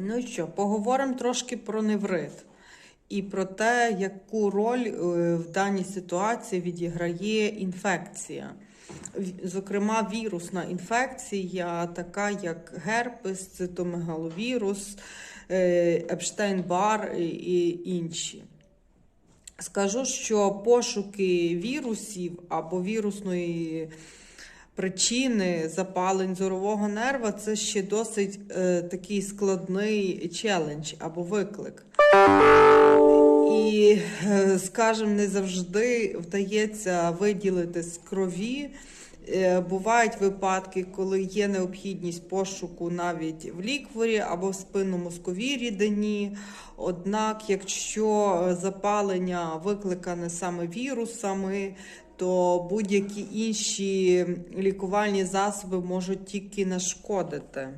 Ну що, поговоримо трошки про неврит і про те, яку роль е, в даній ситуації відіграє інфекція. Зокрема, вірусна інфекція, така як герпес, цитомегаловірус, е, Епштейн-Бар і- інші. Скажу, що пошуки вірусів або вірусної причини запалень зорового нерва це ще досить е, такий складний челендж або виклик. І, е, скажімо, не завжди вдається виділити з крові. Е, Бувають випадки, коли є необхідність пошуку навіть в лікворі або в спинномозковій рідині. Однак, якщо е, запалення викликане саме вірусами, то будь-які інші лікувальні засоби можуть тільки нашкодити.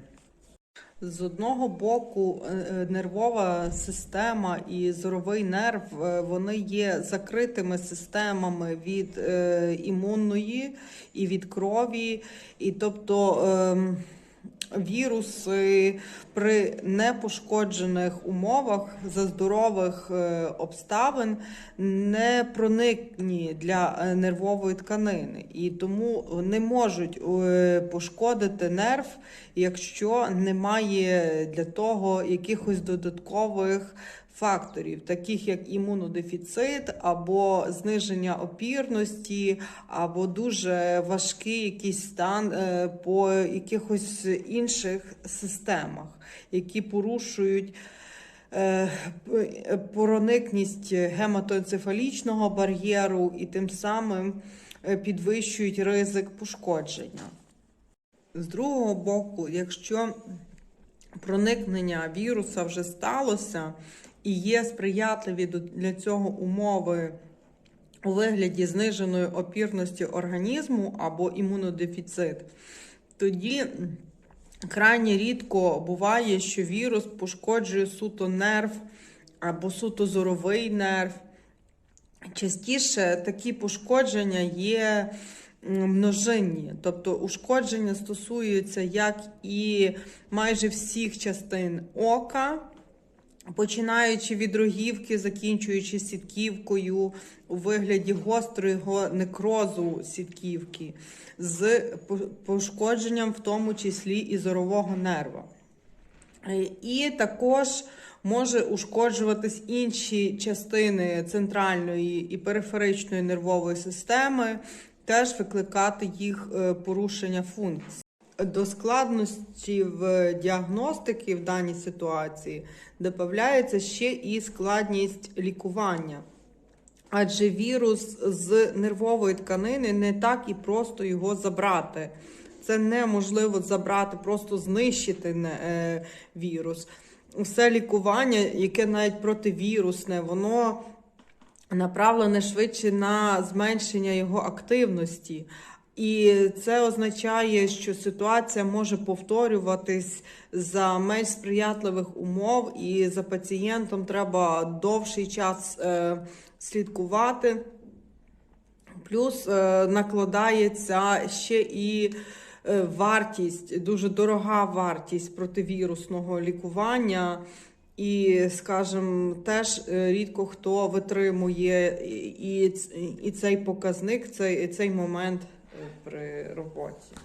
З одного боку, е, е, нервова система і зоровий нерв е, вони є закритими системами від імунної і від крові, і тобто. Віруси при непошкоджених умовах за здорових е, обставин не проникні для е, нервової тканини, і тому не можуть е, пошкодити нерв, якщо немає для того якихось додаткових факторів, таких як імунодефіцит, або зниження опірності, або дуже важкий якийсь стан е, по якихось інших системах, які порушують. е, Проникність гематоенцефалічного бар'єру і тим самим е, підвищують ризик пошкодження. З другого боку, якщо проникнення віруса вже сталося і є сприятливі для цього умови у вигляді зниженої опірності організму або імунодефіцит, тоді крайні рідко буває, що вірус пошкоджує суто нерв або суто зоровий нерв. Частіше такі пошкодження є множинні, тобто ушкодження стосуються як і майже всіх частин ока, починаючи від рогівки, закінчуючи сітківкою у вигляді гострого некрозу сітківки, з пошкодженням, в тому числі і зорового нерва. Е, І також може ушкоджуватись інші частини центральної і периферичної нервової системи, теж викликати їх е, порушення функцій. До складності в діагностики в даній ситуації додається ще і складність лікування. Адже вірус з нервової тканини не так і просто його забрати. Це неможливо забрати, просто знищити е, вірус. Все лікування, яке навіть противірусне, воно направлене швидше на зменшення його активності. І це означає, що ситуація може повторюватись за менш сприятливих умов, і за пацієнтом треба довший час е, слідкувати. Плюс е, накладається ще і е, вартість, дуже дорога вартість противірусного лікування. І, скажімо, теж рідко хто витримує і, і, цей показник, цей, цей момент при роботі.